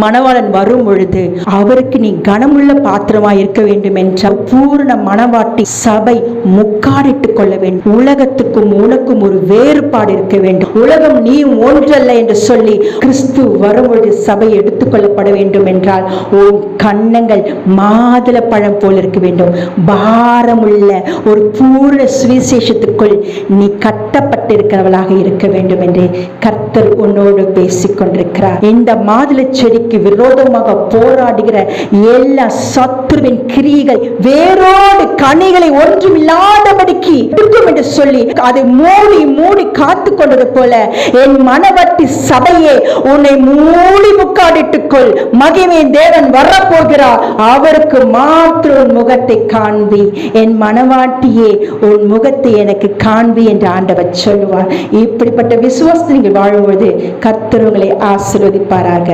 மணவாளன் வரும் பொழுது அவருக்கு நீ கனமுள்ள பாத்திரமா இருக்க வேண்டும் என்ற பூர்ண மணவாட்டி சபை முக்காடிட்டுக் கொள்ள வேண்டும். உலகத்துக்கும் உனக்கும் ஒரு வேறுபாடு இருக்க வேண்டும். உலகம் நீ ஒன்றல்ல என்று சொல்லி கிறிஸ்து வரும் பொழுது சபை எடுத்துக்கொள்ளப்பட வேண்டும் என்றால் உன் கண்ணங்கள் மாதுள பழம் போல் இருக்க வேண்டும். பாரமுள்ள ஒரு பூர்ண சுவிசேஷத்துக்குள் நீ கட்டப்பட்டிருக்கிறவளாக இருக்க வேண்டும் என்று கத்தர் உன்னோடு பேசிக் கொண்டிருக்கிறார் இந்த மாதுளை செடிக்கு விரோதமாக போராடுகிற எல்லா சத்துருவின் கிரிகள் வேரோடு கனிகளை ஒன்றும் இல்லாதபடிக்கு என்று சொல்லி அதை மூடி மூடி காத்து கொண்டது போல என் மனவட்டி சபையே உன்னை மூடி முக்காடிட்டுக்கொள். மகிமை தேவன் வரப்போகிறார் அவருக்கு மாத்திரம் உன் முகத்தை காண்பி. என் மனவாட்டியே உன் முகத்தை எனக்கு காண்பி என்று ஆண்டவர் சொல்லுவார். இப்படிப்பட்ட விசுவாசத்தை நீங்கள் வாழும்போது கர்த்தர் உங்களை ஆசீர்வதிப்பாராக.